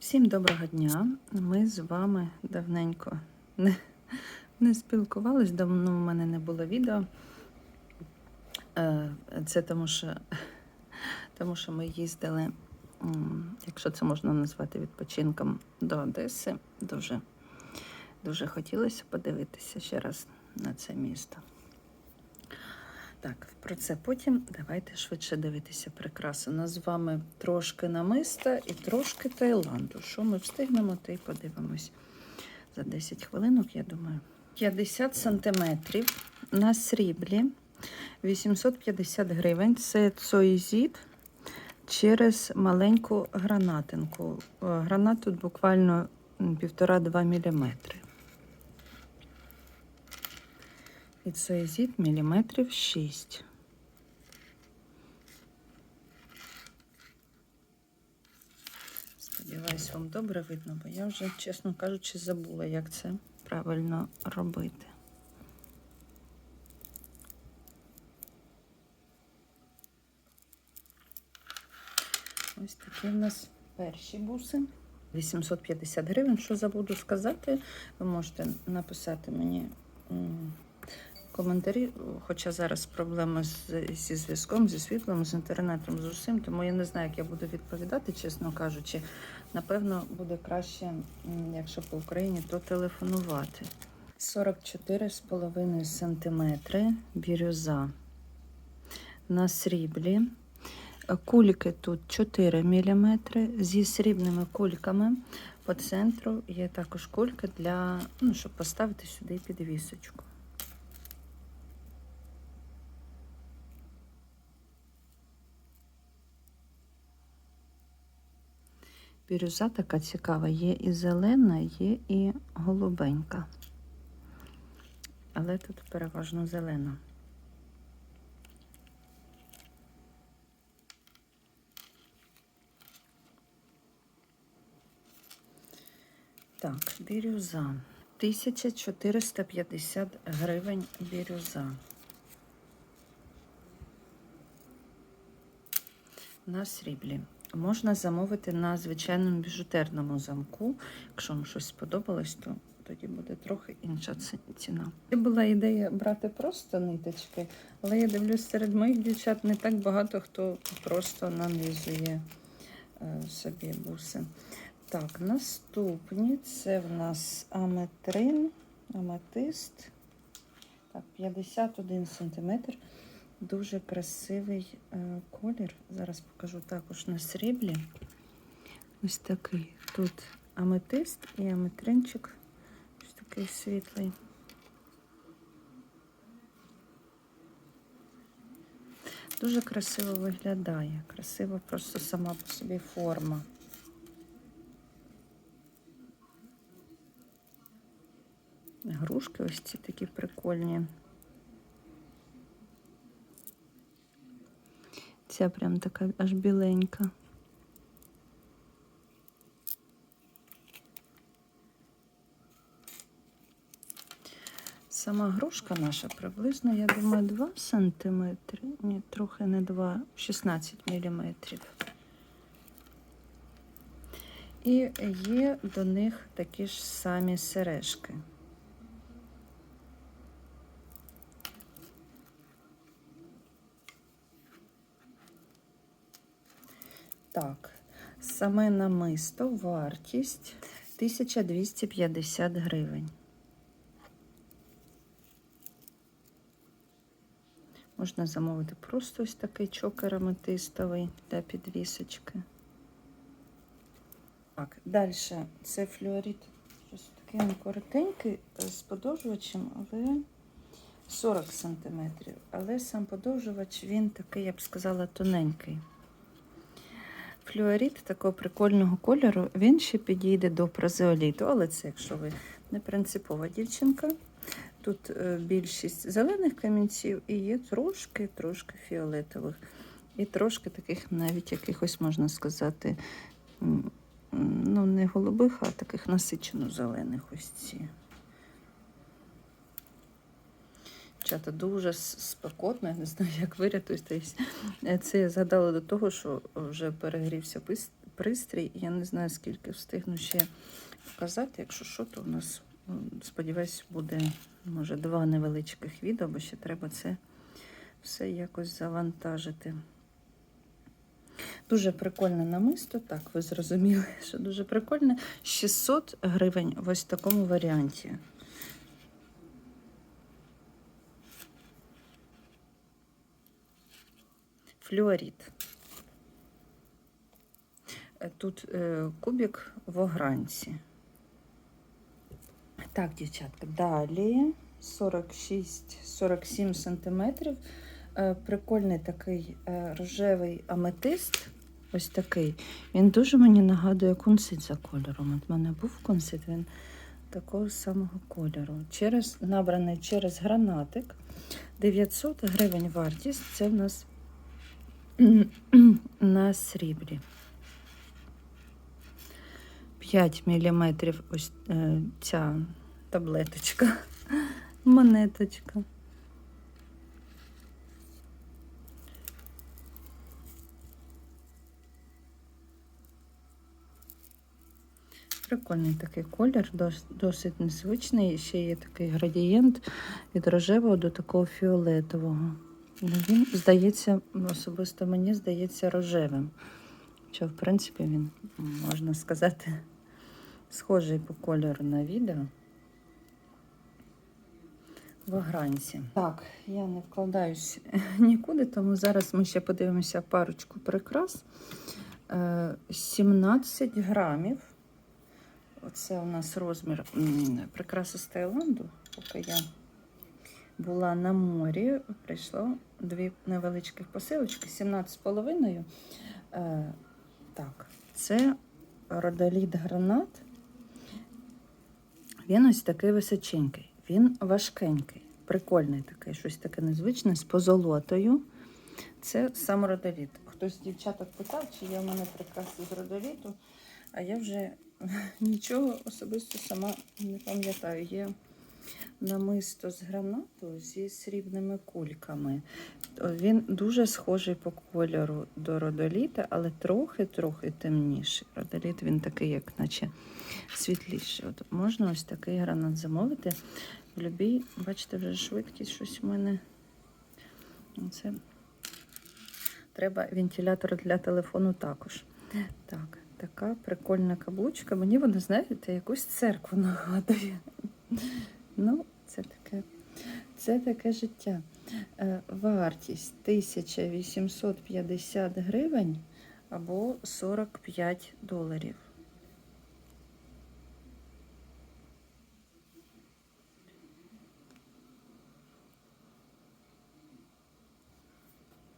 Всім доброго дня. Ми з вами давненько не, не спілкувались, давно в мене не було відео. Е, Це тому що, тому що ми їздили, якщо це можна назвати відпочинком, до Одеси. Дуже, дуже хотілося подивитися ще раз на це місто. Так, про це потім давайте швидше дивитися прикраси. У нас з вами трошки намиста і трошки Таїланду. Що ми встигнемо, то й подивимось. За 10 хвилинок, я думаю. 50 сантиметрів на сріблі. 850 гривень. Це цоїзід через маленьку гранатинку. Е, Гранат тут буквально 1,5-2 мм. І цоїзід міліметрів 6. Сподіваюсь, вам добре видно, бо я вже, чесно кажучи, забула, як це правильно робити. Ось такі в нас перші буси. 850 гривень. Що забуду сказати, ви можете написати мені коментарі, хоча зараз проблема з, зі зв'язком, зі світлом, з інтернетом, з усім, тому я не знаю, як я буду відповідати, чесно кажучи. Напевно, буде краще, якщо по Україні, то телефонувати. 44,5 см бірюза на сріблі. Кульки тут 4 мм зі срібними кульками. По центру є також кулька для, ну, щоб поставити сюди підвісочку. Бірюза така цікава, є і зелена, є і голубенька. Але тут переважно зелена. Так, бірюза. 1450 гривень бірюза. На сріблі. Можна замовити на звичайному біжутерному замку. Якщо вам щось сподобалось, то тоді буде трохи інша ціна. Це була ідея брати просто ниточки, але я дивлюсь, серед моїх дівчат не так багато хто просто нанизує е, собі буси. Так, наступні це в нас аметрин, аметист. Так, 51 см. Дуже красивий е, колір. Зараз покажу також на сріблі. Ось такий. Тут аметист і аметринчик. Ось такий світлий. Дуже красиво виглядає. Красива просто сама по собі форма. Грушки ось ці такі прикольні. Ця прям така аж біленька. Сама грушка наша приблизно, я думаю, 2 сантиметри. Ні, трохи не 2, 16 міліметрів. І є до них такі ж самі сережки. Так, саме намисто вартість 1250 гривень. Можна замовити просто ось такий чокер аметистовий для підвісочки. Так, далі це флюорит. Щось такий коротенький е, з подовжувачем, але 40 см. Але сам подовжувач він такий, я б сказала, тоненький. Флюорит такого прикольного кольору, він ще підійде до прозеоліту, але це якщо ви не принципова дівчинка. Тут е, більшість зелених камінців і є трошки-трошки фіолетових. І трошки таких навіть якихось, можна сказати, ну, не голубих, а таких насичено зелених ось ці. Дівчата, дуже спекотно, я не знаю, як вирятуєтесь. Е, Це я згадала до того, що вже перегрівся пристрій. Я не знаю, скільки встигну ще показати. Якщо що, то у нас, сподіваюсь, буде може два невеличких відео, бо ще треба це все якось завантажити. Дуже прикольне намисто, так, ви зрозуміли, що дуже прикольне. 600 гривень в ось такому варіанті. Флюорит. Е, Тут е, кубик в огранці. Так, дівчатка, далі 46-47 сантиметрів. Е, Прикольний такий рожевий аметист. Ось такий. Він дуже мені нагадує кунсит за кольором. От в мене був кунсит, він такого самого кольору. Через, набраний через гранатик. 900 гривень вартість. Це в нас на сріблі. 5 мм ось е, ця таблеточка, монеточка. Прикольний такий колір, досить незвичний. Ще є такий градієнт від рожевого до такого фіолетового. Ну, Він здається, особисто мені здається рожевим. Що, в принципі, він, можна сказати, схожий по кольору на відео. В огранці. Так, я не вкладаюсь нікуди, тому зараз ми ще подивимося парочку прикрас. Е, 17 грамів. Оце у нас розмір прикраси з Таїланду. Поки я була на морі, прийшло дві невеличких посилочки, 17,5. Е, так, це родоліт гранат. Він ось такий височенький. Він важкенький, прикольний такий, щось таке незвичне з позолотою. Це сам родоліт. Хтось з дівчаток питав, чи є в мене прикраси з родоліту, а я вже нічого особисто сама не пам'ятаю. Є намисто з гранату зі срібними кульками. Він дуже схожий по кольору до родоліта, але трохи-трохи темніший. Родоліт він такий, як наче світліший. От можна ось такий гранат замовити. В любій, бачите, вже швидкість щось у мене. Це треба вентилятор для телефону також. Так, така прикольна каблучка. Мені вона, знаєте, якусь церкву нагадує. Ну, це таке, це таке життя. Е, Вартість 1850 гривень або 45 доларів.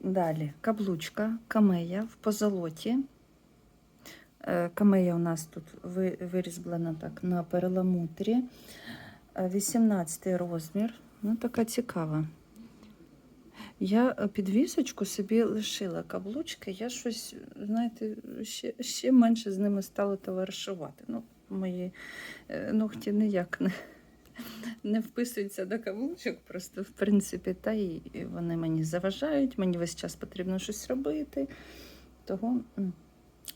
Далі каблучка, камея в позолоті. Е, Камея у нас тут ви- вирізблена так на перламутрі. Е, 18 розмір. Ну, така цікава. Я е, підвісочку собі лишила каблучки. Я щось, знаєте, ще, ще менше з ними стала товаришувати. Ну, мої е, ногті ніяк не, не вписуються до каблучок. Просто, в принципі, та і вони мені заважають, мені весь час потрібно щось робити. Того,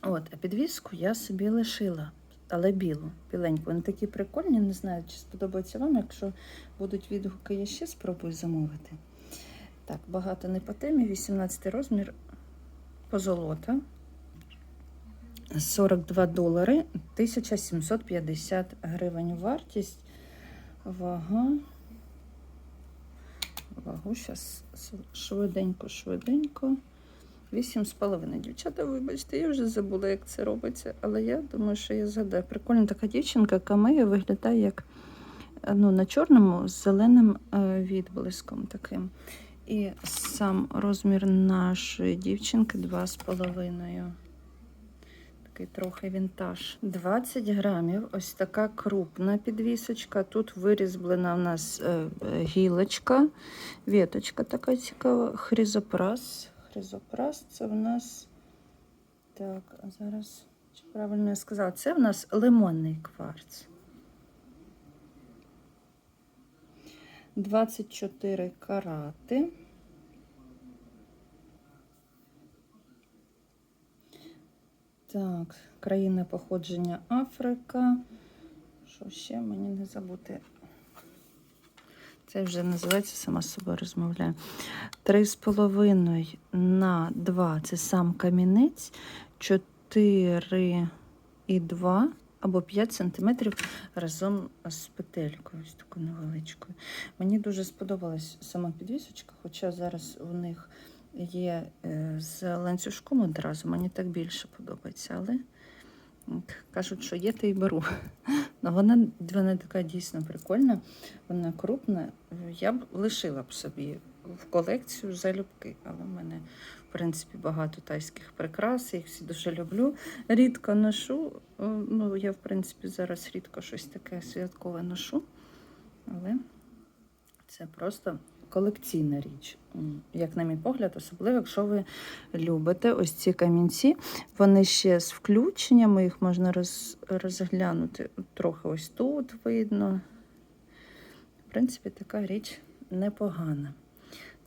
от, а підвіску я собі лишила. Але білу, біленьку. Вони такі прикольні, не знаю, чи сподобається вам. Якщо будуть відгуки, я ще спробую замовити. Так, багато не по темі. 18 розмір позолота. 42 долари, 1750 гривень вартість. Вага. Вагу зараз швиденько, швиденько. 8,5. Дівчата, вибачте, я вже забула, як це робиться, але я думаю, що я згадаю. Прикольна така дівчинка, камея виглядає як е, ну, на чорному з зеленим е, відблиском таким. І сам розмір нашої дівчинки 2,5. Такий трохи вінтаж. 20 грамів. Ось така крупна підвісочка. Тут вирізблена в нас е, гілочка, віточка така цікава, хризопрас. Хризопрас це в нас. Так, а зараз, чи правильно я сказала, це в нас лимонний кварц. 24 карати. Так, країна походження Африка. Що ще мені не забути? Це вже називається сама з собою розмовляю. 3,5 на 2 це сам камінець, 4,2 або 5 см разом з петелькою, ось такою невеличкою. Мені дуже сподобалась сама підвісочка, хоча зараз у них є е, з ланцюжком одразу, мені так більше подобається, але кажуть, що є, то й беру. Вона, вона така дійсно прикольна, вона крупна. Я б лишила б собі в колекцію залюбки, але в мене, в принципі, багато тайських прикрас, я їх всі дуже люблю. Рідко ношу. Ну, я, в принципі, зараз рідко щось таке святкове ношу, але це просто колекційна річ, як на мій погляд, особливо, якщо ви любите ось ці камінці. Вони ще з включеннями, їх можна роз, розглянути. Трохи ось тут видно. В принципі, така річ непогана.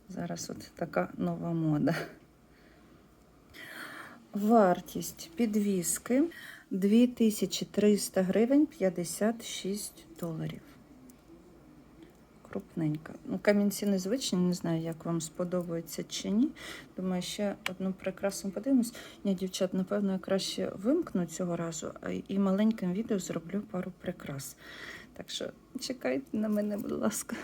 Зараз от така нова мода. Вартість підвіски 2300 гривень 56 доларів. Крупненька. Ну, камінці незвичні, не знаю, як вам сподобається чи ні. Думаю, ще одну прекрасну подивимось. Ні, дівчат, напевно, я краще вимкну цього разу і маленьким відео зроблю пару прикрас. Так що чекайте на мене, будь ласка.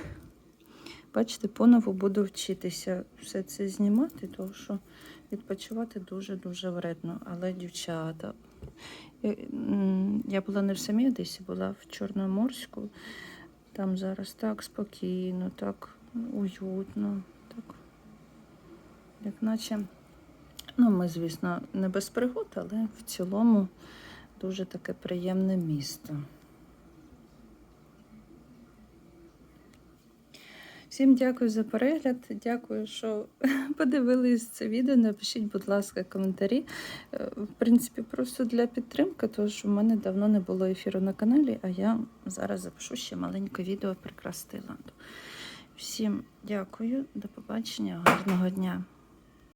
Бачите, понову буду вчитися все це знімати, тому що відпочивати дуже-дуже вредно. Але дівчата. Я, я була не в самій Одесі, була в Чорноморську. Там зараз так спокійно, так уютно, так. Як наче, ну, ми, звісно, не без пригод, але в цілому дуже таке приємне місто. Всім дякую за перегляд. Дякую, що подивились це відео. Напишіть, будь ласка, коментарі. Е, В принципі, просто для підтримки, тому що в мене давно не було ефіру на каналі, а я зараз запишу ще маленьке відео прикрас Таїланду. Всім дякую, до побачення, гарного дня.